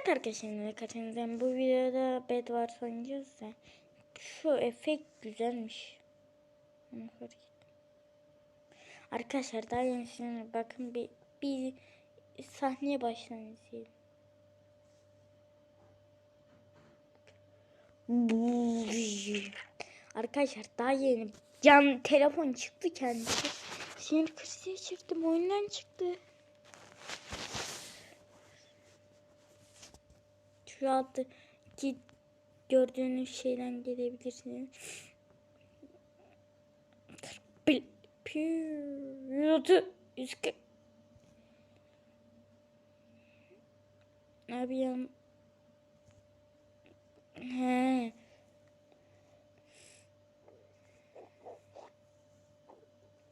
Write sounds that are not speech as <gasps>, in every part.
Evet arkadaşlar dikkatinizden bu videoda Bedwars oynayacağız da şu efekt güzelmiş. Arkadaşlar daha yenisine bakın bir, bir sahneye başlayın izleyelim. Arkadaşlar daha yeni can telefon çıktı kendisi. Sinir krizi geçirdim oyundan çıktı. Şu alttaki gördüğünüz şeyden gelebilirsiniz. Bil- Piyotu yüzke. Abi yan. He.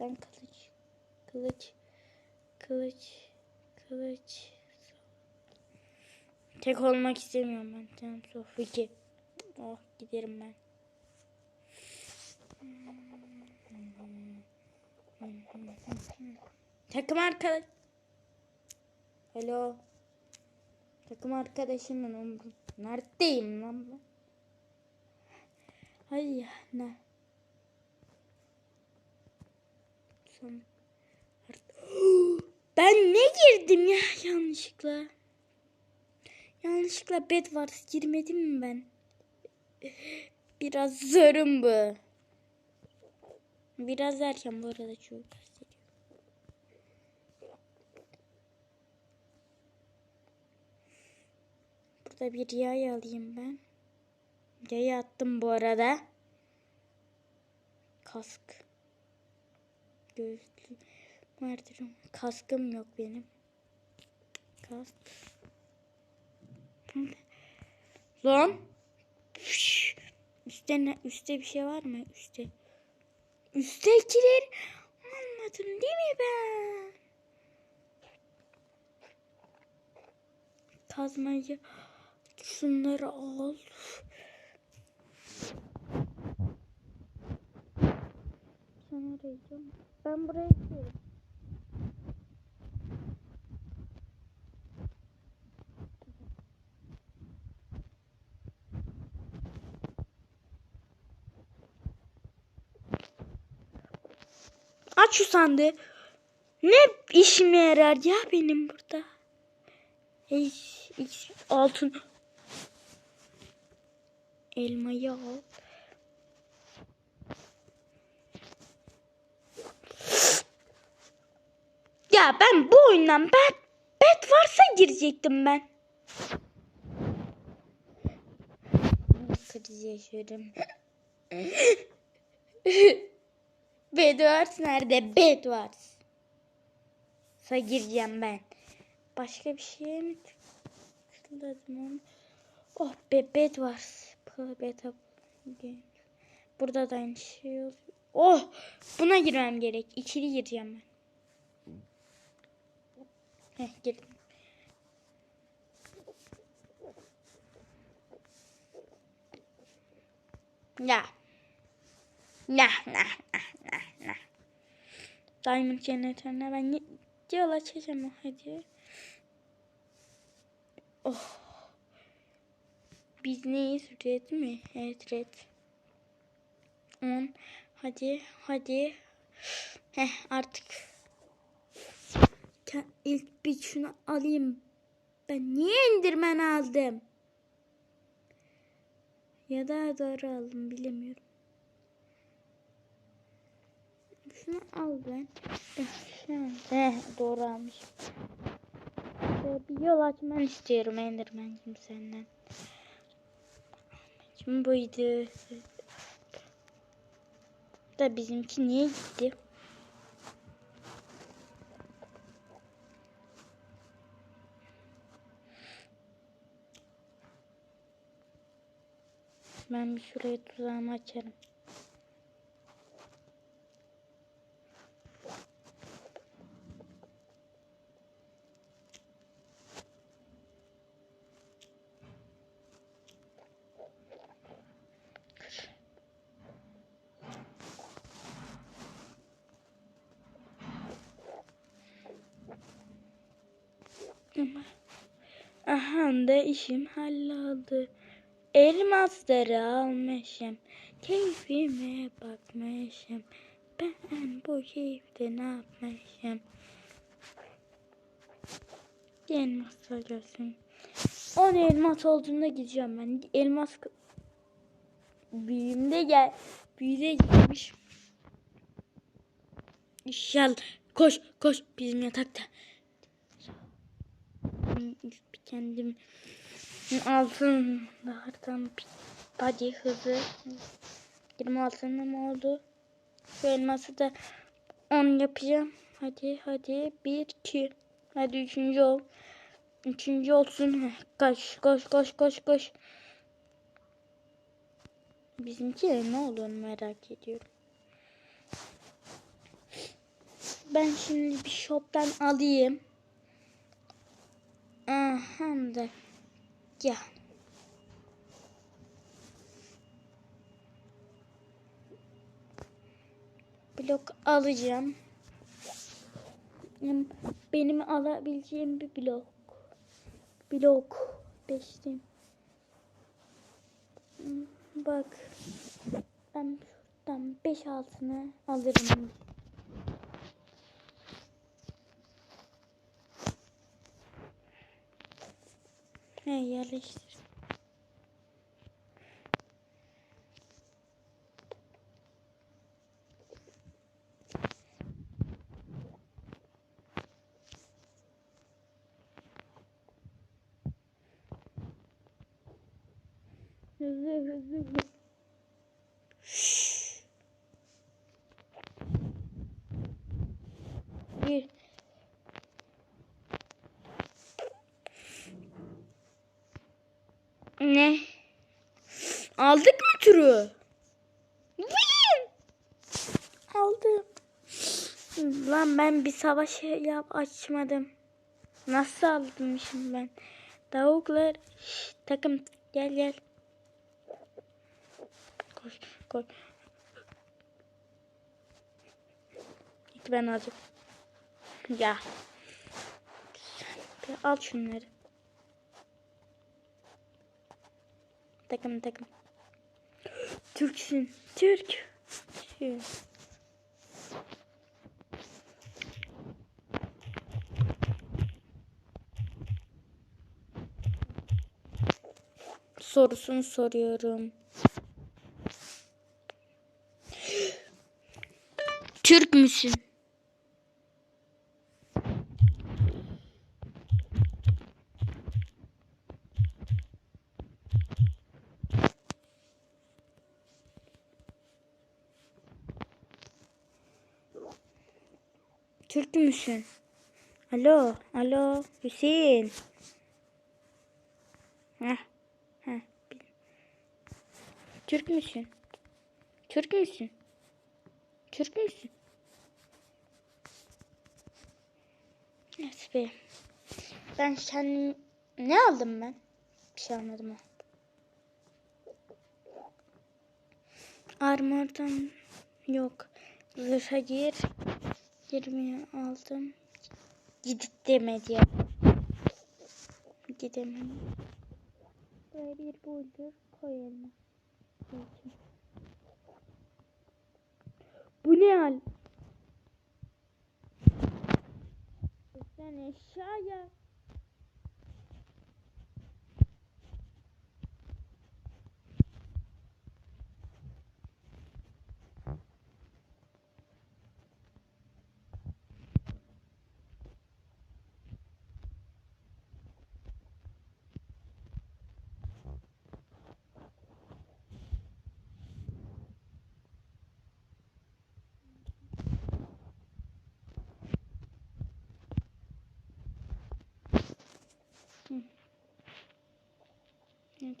Ben kılıç. Kılıç. Kılıç. Kılıç. Tek olmak istemiyorum ben. Tamam Sof 2. Oh giderim ben. Takım arkadaş. Alo. Takım arkadaşım ben. oğlum. Neredeyim lan ben? Hadi ya ne? <gasps> Ben ne girdim ya yanlışlıkla? Yanlışlıkla Bedwars girmedim mi ben? <laughs> Biraz zorum bu. Biraz erken bu arada çok. Burada bir yay alayım ben. Yayı attım bu arada. Kask. Gözlü. Ama kaskım yok benim. Kask. Lan. Üş. Üstte ne? Üstte bir şey var mı? Üstte. Üsttekiler anladım değil mi ben? Kazmayı şunları al. Ben buraya gidiyorum. Aç şu sandığı. Ne işime yarar ya benim burada? Altın. Elmayı al. Ya ben bu oyundan bet, bet varsa girecektim ben. Kriz yaşıyorum. <laughs> Bedwars nerede? Bedwars. Sa gireceğim ben. Başka bir şey mi tıkladım onu? Oh be Bedwars. Beta. Burada da aynı şey oluyor. Oh buna girmem gerek. İkili gireceğim ben. Heh girdim. Ya. Nah nah nah. Diamond jeneratörüne ben yol açacağım hadi. Oh. Biz neyiz? Red mi? Evet red. 10. Hadi hadi. Heh artık. İlk bir şunu alayım. Ben niye indirmen aldım? Ya da doğru aldım bilemiyorum. Şunu al ben. Eh, doğru almışım. Şöyle bir yol açmanı istiyorum Enderman'cim senden. Şimdi buydu. Da bizimki niye gitti? Ben bir şuraya tuzağımı açarım. Ama Aha da işim halloldu. Elmasları almışım. Keyfime bakmışım. Ben bu keyifte ne yapmışım? Elmaslar gelsin. 10 elmas olduğunda gideceğim ben. Elmas büyüğümde gel. Büyüde gelmiş. İnşallah. Koş koş bizim yatakta. Kendim altınlardan hadi hızlı 26 mı oldu? Şu elması da 10 yapacağım. Hadi hadi 1 2 Hadi üçüncü ol. Üçüncü olsun. Koş koş koş koş koş. Bizimki ne olduğunu merak ediyorum. Ben şimdi bir shop'tan alayım. Aha da gel. Blok alacağım. Benim alabileceğim bir blok. Blok. Beştim. Bak. Ben şuradan beş altını alırım. He yerleştir. Hızlı hızlı hızlı. Bir. Ne? Aldık mı turu? Aldım. Lan ben bir savaş yap açmadım. Nasıl almışım ben? Tavuklar. Takım gel gel. Koş koş. İlk ben alacağım. Ya. Al şunları. Takım takım. Türksün. Türk. Sorusunu soruyorum. Türk müsün? Türk müsün? Alo, alo, Hüseyin. Heh, heh. Türk müsün? Türk müsün? Türk müsün? Evet be. Ben kendim... Ne aldım ben? Bir şey almadım ha. Armordan yok. Zırha gir. 20 aldım. Gidip demedi ya. Gidemedim. Böyle bir buldur koyalım. Bu ne hal? Sen aşağıya.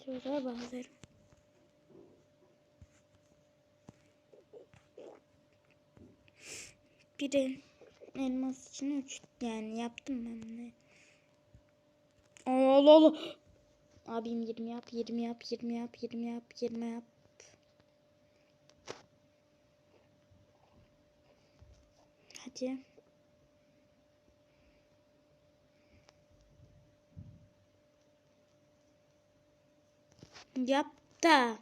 Meteora bağlarım. Bir el, elmas için üç yani yaptım ben bunu. Allah Allah. Abim 20 yap, 20 yap, 20 yap, 20 yap, 20 yap. Hadi. Yap da.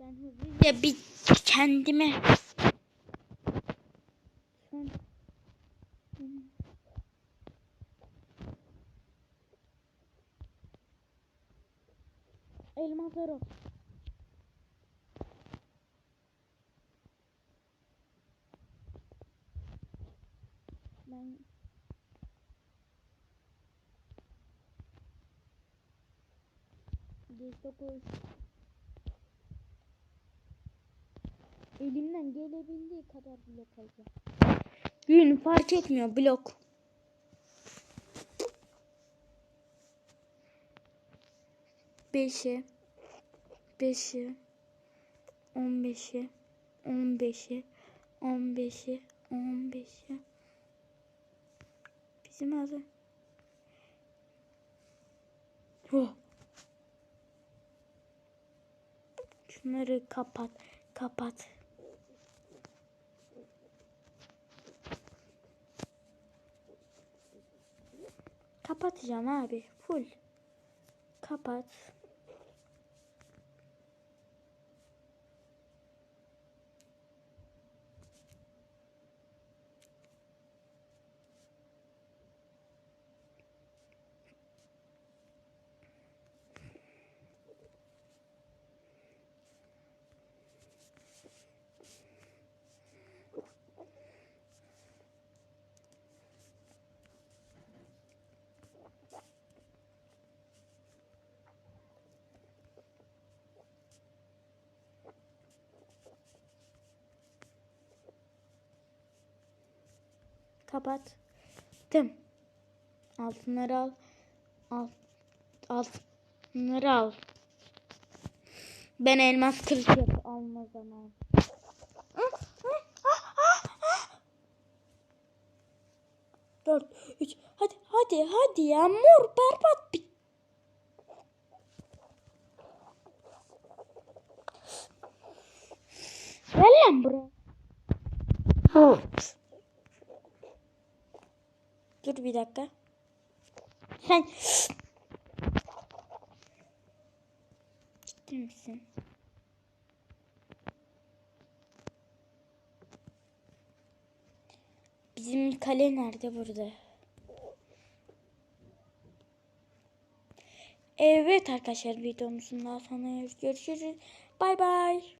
Ben hızlıca bir kendime Son- Elmas arı. Ben Dokuz. Elimden gelebildiği kadar blok alacağım. Gün fark etmiyor blok. Beşi. Beşi. On beşi. On beşi. On beşi. On beşi. Bizim adı. Oh. Şunları kapat. Kapat. Kapatacağım abi. Full. Kapat. Kapattım. Altınları al. Al. Altınları al. Ben elmas kılıç yap alma zaman. Dört, üç, hadi, hadi, hadi ya mor berbat bir. Gel lan buraya. Dur bir dakika. Sen ciddi misin? Bizim kale nerede burada? Evet arkadaşlar videomuzun daha sonra görüşürüz. Bay bay.